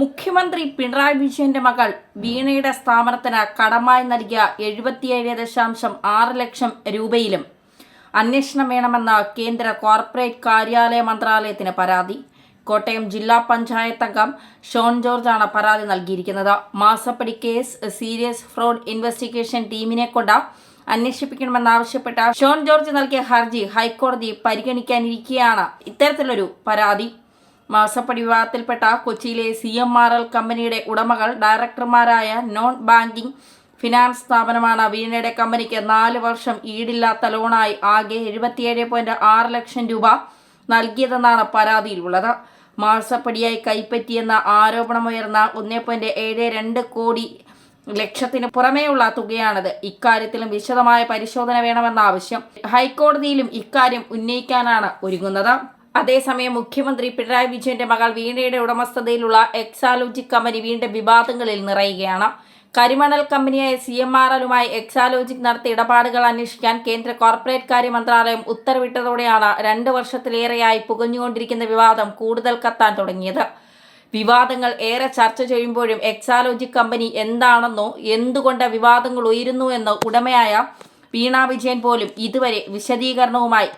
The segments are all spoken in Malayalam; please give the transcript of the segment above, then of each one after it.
മുഖ്യമന്ത്രി പിണറായി വിജയന്റെ മകൾ വീണയുടെ സ്ഥാപനത്തിന് കടമായി നൽകിയ എഴുപത്തിയേഴ് ദശാംശം ആറ് ലക്ഷം രൂപയിലും അന്വേഷണം വേണമെന്ന കേന്ദ്ര കോർപ്പറേറ്റ് കാര്യാലയ മന്ത്രാലയത്തിന് പരാതി. കോട്ടയം ജില്ലാ പഞ്ചായത്ത് അംഗം ഷോൺ ജോർജാണ് പരാതി നൽകിയിരിക്കുന്നത്. മാസപ്പടി കേസ് സീരിയസ് ഫ്രോഡ് ഇൻവെസ്റ്റിഗേഷൻ ടീമിനെ കൊണ്ട് അന്വേഷിപ്പിക്കണമെന്നാവശ്യപ്പെട്ട ഷോൺ ജോർജ് നൽകിയ ഹർജി ഹൈക്കോടതി പരിഗണിക്കാനിരിക്കെയാണ് ഇത്തരത്തിലൊരു പരാതി. മാസപ്പടി വിവാദത്തിൽപ്പെട്ട കൊച്ചിയിലെ സി എം ആർ എൽ കമ്പനിയുടെ ഉടമകൾ ഡയറക്ടർമാരായ നോൺ ബാങ്കിംഗ് ഫിനാൻസ് സ്ഥാപനമാണ് വീണയുടെ കമ്പനിക്ക് നാല് വർഷം ഈടില്ലാത്ത ലോണായി ആകെ എഴുപത്തിയേഴ് പോയിന്റ് ആറ് ലക്ഷം രൂപ നൽകിയതെന്നാണ് പരാതിയിലുള്ളത്. മാസപ്പടിയായി കൈപ്പറ്റിയെന്ന ആരോപണമുയർന്ന ഒന്നേ പോയിന്റ് ഏഴ് രണ്ട് കോടി ലക്ഷത്തിന് പുറമേയുള്ള തുകയാണിത്. ഇക്കാര്യത്തിലും വിശദമായ പരിശോധന വേണമെന്ന ആവശ്യം ഹൈക്കോടതിയിലും ഇക്കാര്യം ഉന്നയിക്കാനാണ് ഒരുങ്ങുന്നത്. അതേസമയം മുഖ്യമന്ത്രി പിണറായി വിജയന്റെ മകൾ വീണയുടെ ഉടമസ്ഥതയിലുള്ള എക്സാലോജിക് കമ്പനി വീണ്ടും വിവാദങ്ങളിൽ നിറയുകയാണ്. കരിമണൽ കമ്പനിയായ സി എം ആർ എല്ലുമായി എക്സാലോജിക് നടത്തിയ ഇടപാടുകൾ അന്വേഷിക്കാൻ കേന്ദ്ര കോർപ്പറേറ്റ് കാര്യ മന്ത്രാലയം ഉത്തരവിട്ടതോടെയാണ് രണ്ട് വർഷത്തിലേറെയായി പുകഞ്ഞുകൊണ്ടിരിക്കുന്ന വിവാദം കൂടുതൽ കത്താൻ തുടങ്ങിയത്. വിവാദങ്ങൾ ഏറെ ചർച്ച ചെയ്യുമ്പോഴും എക്സാലോജിക് കമ്പനി എന്താണെന്നോ എന്തുകൊണ്ട് വിവാദങ്ങൾ ഉയരുന്നു എന്നോ ഉടമയായ വീണ വിജയൻ പോലും ഇതുവരെ വിശദീകരണവുമായി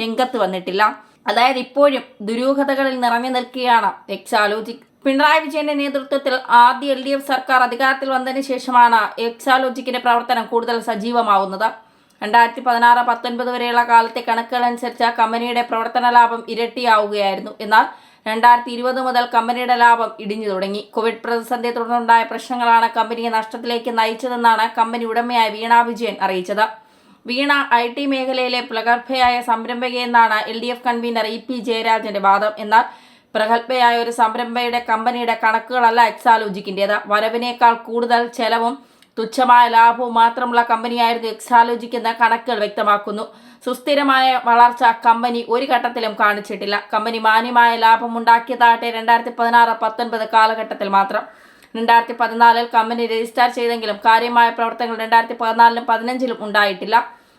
രംഗത്ത് വന്നിട്ടില്ല. അതായത് ഇപ്പോഴും ദുരൂഹതകളിൽ നിറഞ്ഞു നിൽക്കുകയാണ് എക്സാലോജിക് പിണറായി വിജയന്റെ നേതൃത്വത്തിൽ ആദ്യ എൽ ഡി എഫ് സർക്കാർ അധികാരത്തിൽ വന്നതിന് ശേഷമാണ് എക്സാലോജിക്കിന്റെ പ്രവർത്തനം കൂടുതൽ സജീവമാവുന്നത്. രണ്ടായിരത്തി പതിനാറ് പത്തൊൻപത് വരെയുള്ള കാലത്തെ കണക്കുകൾ അനുസരിച്ച് കമ്പനിയുടെ പ്രവർത്തന ലാഭം ഇരട്ടിയാവുകയായിരുന്നു. എന്നാൽ രണ്ടായിരത്തി ഇരുപത് മുതൽ കമ്പനിയുടെ ലാഭം ഇടിഞ്ഞു തുടങ്ങി. കോവിഡ് പ്രതിസന്ധിയെ തുടർന്നുണ്ടായ പ്രശ്നങ്ങളാണ് കമ്പനിയെ നഷ്ടത്തിലേക്ക് നയിച്ചതെന്നാണ് കമ്പനി ഉടമയായ വീണ വിജയൻ അറിയിച്ചത്. വീണ ഐ ടി മേഖലയിലെ പ്രഗത്ഭയായ സംരംഭകയെന്നാണ് L D F convener E P ജയരാജന്റെ വാദം. എന്നാൽ പ്രഗത്ഭയായ ഒരു സംരംഭയുടെ കമ്പനിയുടെ കണക്കുകളല്ല എക്സാലോജിക്കിന്റേത് വരവിനേക്കാൾ കൂടുതൽ ചെലവും തുച്ഛമായ ലാഭവും മാത്രമുള്ള കമ്പനിയായിരുന്നു എക്സാലോജിക്ക് എന്ന കണക്കുകൾ വ്യക്തമാക്കുന്നു. സുസ്ഥിരമായ വളർച്ച കമ്പനി ഒരു ഘട്ടത്തിലും കാണിച്ചിട്ടില്ല. കമ്പനി മാന്യമായ ലാഭം ഉണ്ടാക്കിയതാകട്ടെ രണ്ടായിരത്തി പതിനാറ് പത്തൊൻപത് കാലഘട്ടത്തിൽ മാത്രം. രണ്ടായിരത്തി പതിനാലിൽ കമ്പനി രജിസ്റ്റർ ചെയ്തെങ്കിലും കാര്യമായ പ്രവർത്തനങ്ങൾ രണ്ടായിരത്തി പതിനാലിലും പതിനഞ്ചിലും ഉണ്ടായിട്ടില്ല.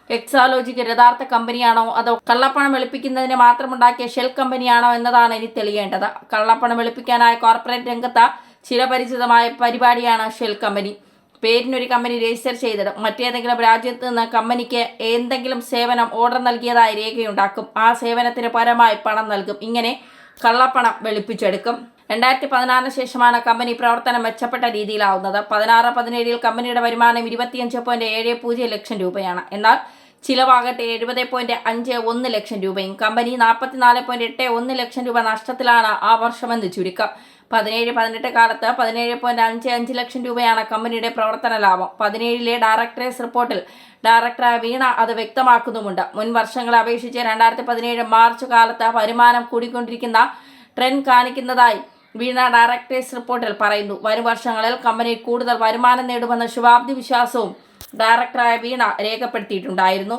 എക്സാലോജിക്ക് യഥാർത്ഥ കമ്പനിയാണോ അതോ കള്ളപ്പണം വെളുപ്പിക്കുന്നതിന് മാത്രം ഉണ്ടാക്കിയ ഷെൽ കമ്പനിയാണോ എന്നതാണ് ഇനി തെളിയേണ്ടത്. കള്ളപ്പണം വെളുപ്പിക്കാനായ കോർപ്പറേറ്റ് രംഗത്ത് ചിരപരിചിതമായ പരിപാടിയാണ് ഷെൽ കമ്പനി. പേരിനൊരു കമ്പനി രജിസ്റ്റർ ചെയ്തിടും മറ്റേതെങ്കിലും രാജ്യത്ത് നിന്ന് കമ്പനിക്ക് എന്തെങ്കിലും സേവനം ഓർഡർ നൽകിയതായി രേഖയുണ്ടാക്കും. ആ സേവനത്തിന് പരമായി പണം നൽകും. ഇങ്ങനെ കള്ളപ്പണം വെളുപ്പിച്ചെടുക്കും. രണ്ടായിരത്തി പതിനാറിന് ശേഷമാണ് കമ്പനി പ്രവർത്തനം മെച്ചപ്പെട്ട രീതിയിലാവുന്നത്. പതിനാറ് പതിനേഴിൽ കമ്പനിയുടെ വരുമാനം ഇരുപത്തിയഞ്ച് പോയിന്റ് ഏഴ് പൂജ്യം ലക്ഷം രൂപയാണ്. എന്നാൽ ചിലവാകട്ടെ എഴുപത് പോയിന്റ് അഞ്ച് ഒന്ന് ലക്ഷം രൂപയും കമ്പനി നാൽപ്പത്തിനാല് പോയിന്റ് എട്ട് ഒന്ന് ലക്ഷം രൂപ നഷ്ടത്തിലാണ് ആ വർഷമെന്ന് ചുരുക്കം. പതിനേഴ് പതിനെട്ട് കാലത്ത് പതിനേഴ് പോയിന്റ് അഞ്ച് അഞ്ച് ലക്ഷം രൂപയാണ് കമ്പനിയുടെ പ്രവർത്തന ലാഭം. പതിനേഴിലെ ഡയറക്ടറേഴ്സ് റിപ്പോർട്ടിൽ ഡയറക്ടറായ വീണ അത് വ്യക്തമാക്കുന്നുമുണ്ട്. മുൻ വർഷങ്ങളെ അപേക്ഷിച്ച് രണ്ടായിരത്തി പതിനേഴ് മാർച്ച് കാലത്ത് വരുമാനം കൂടിക്കൊണ്ടിരിക്കുന്ന ട്രെൻഡ് കാണിക്കുന്നതായി വീണ ഡയറക്ടേഴ്സ് റിപ്പോർട്ടിൽ പറയുന്നു. വരും വർഷങ്ങളിൽ കമ്പനി കൂടുതൽ വരുമാനം നേടുമെന്ന ശുഭാപ്തി വിശ്വാസവും ഡയറക്ടറായ വീണ രേഖപ്പെടുത്തിയിട്ടുണ്ടായിരുന്നു.